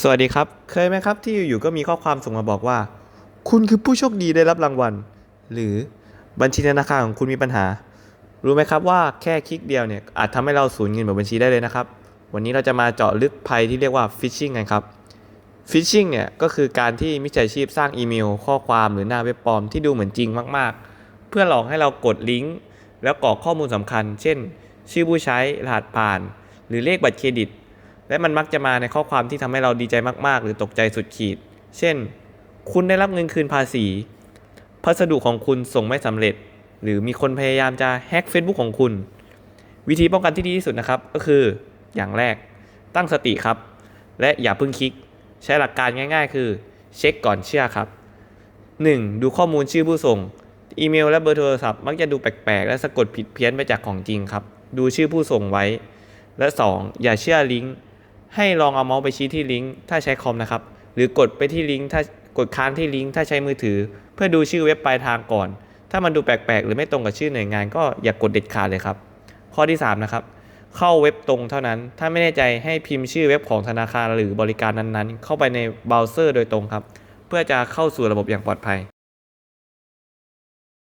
สวัสดีครับ เคยไหมครับที่อยู่ๆก็มีข้อความส่งมาบอกว่า คุณคือผู้โชคดีได้รับรางวัล หรือบัญชีธนาคารของคุณมีปัญหา รู้ไหมครับว่าแค่คลิกเดียวเนี่ยอาจทำให้เราสูญเงินแบบบัญชีได้เลยนะครับ วันนี้เราจะมาเจาะลึกภัยที่เรียกว่าฟิชชิงกันครับฟิชชิงเนี่ยก็คือการที่มิจฉาชีพสร้างอีเมล ข้อความหรือหน้าเว็บปลอมที่ดูเหมือนจริงมากๆ เพื่อหลอกให้เรากดลิงก์แล้วกรอกข้อมูลสำคัญ เช่น ชื่อผู้ใช้รหัสผ่าน หรือเลขบัตรเครดิต และมันมักจะมาในข้อความที่ทำให้เราดีใจมาก ๆ หรือตกใจสุดขีด เช่น คุณได้รับเงินคืนภาษี พัสดุของคุณส่งไม่สำเร็จ หรือมีคนพยายามจะแฮ็ก Facebook ของคุณ วิธีป้องกันที่ดีที่สุดนะครับ ก็คืออย่างแรกตั้งสติครับ และอย่าเพิ่งคลิก ใช้หลักการง่าย ๆ คือ เช็คก่อนเชื่อครับ 1. ดูข้อมูลชื่อผู้ส่ง อีเมลและเบอร์โทรศัพท์มักจะดูแปลกๆ และสะกดผิดเพี้ยนไปจากของจริงครับ ดูชื่อผู้ส่งไว้ และ 2. อย่าเชื่อลิงก์ ให้ลองเอาเมาส์ไปชี้ที่ลิงก์ถ้าใช้คอมนะครับ หรือกดไปที่ลิงก์ถ้ากดค้างที่ลิงก์ถ้าใช้มือถือ เพื่อดูชื่อเว็บปลายทางก่อน ถ้ามันดูแปลกๆ หรือไม่ตรงกับชื่อหน่วยงานก็อย่ากกดเด็ดขาดเลยครับ ข้อที่ 3 นะครับ เข้าเว็บตรงเท่านั้น ถ้าไม่แน่ใจให้พิมพ์ชื่อเว็บของธนาคารหรือบริการนั้นๆ เข้าไปในเบราว์เซอร์โดยตรงครับ เพื่อจะเข้าสู่ระบบอย่างปลอดภัย